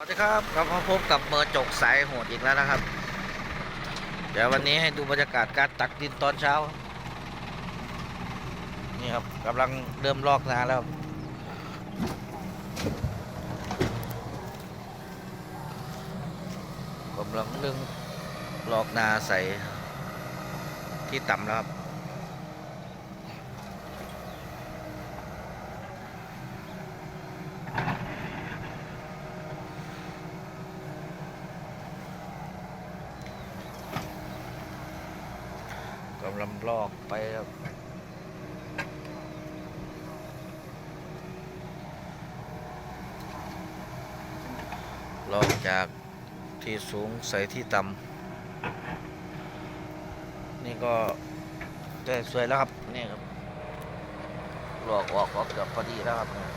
สวัสดีครับกลับมาพบกับเบอร์จกสายโหดอีกแล้วนะครับ เดี๋ยววันนี้ให้ดูบรรยากาศการตักดินตอนเช้า นี่ครับกำลังเริ่มลอกนาแล้ว กำลังเริ่มลอกนาใส่ที่ต่ำแล้วครับ กำลังลอกไปครับลอกจากที่สูงใส่ที่ต่ำนี่ก็ได้สวยแล้วครับนี่ครับลอกออกออกเกือบพอดีแล้วครับเนี่ย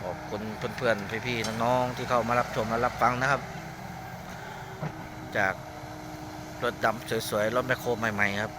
ข อบคุณเพื่อนๆพี่ๆน้องๆที่เข้ามารับชมและรับฟังนะครับ จากรถดำสวยๆรถแมคโครใหม่ ๆ ครับ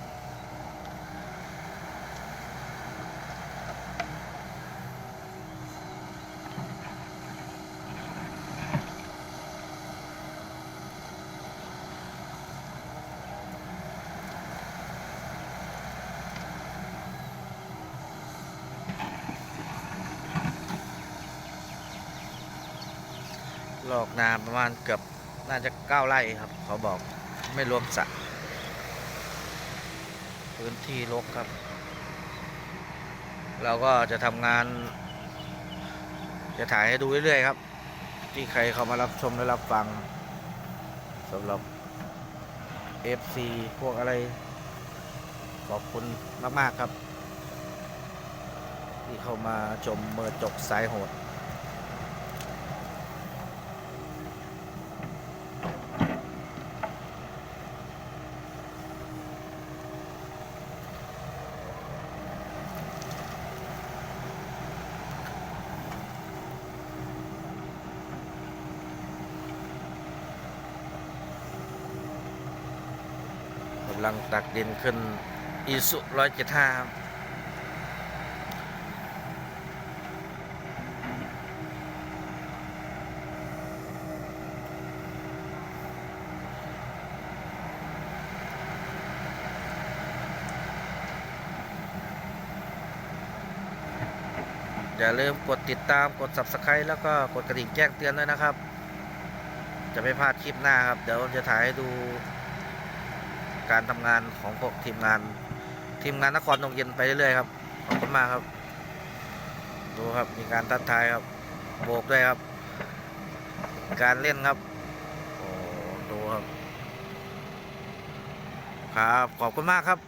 ลอกนาประมาณเกือบน่าจะเก้าไร่ครับ เขาบอกไม่รวมสระพื้นที่รกครับ เราก็จะทำงาน จะถ่ายให้ดูเรื่อยๆครับ ที่ใครเขามารับชมและรับฟังสำหรับ FC พวกอะไร ขอบคุณมาก ๆ ครับ ที่เข้ามาชมเมอร์จกสายโหด กำลังตักดินขึ้นอีสุร้อยเจ็ดห้าอย่าลืมกดติดตามกด subscribe แล้วก็กดกระดิ่งแจ้งเตือนด้วยนะครับ จะไม่พลาดคลิปหน้าครับ เดี๋ยวจะถ่ายให้ดู การทำงานของพวกทีมงาน ทีมงานนครนงเย็นไปเรื่อยๆครับขอบคุณมากครับ ดูครับมีการทัดทายครับ โบกด้วยครับ การเล่นครับโอ้ดูครับ ครับขอบคุณมากครับ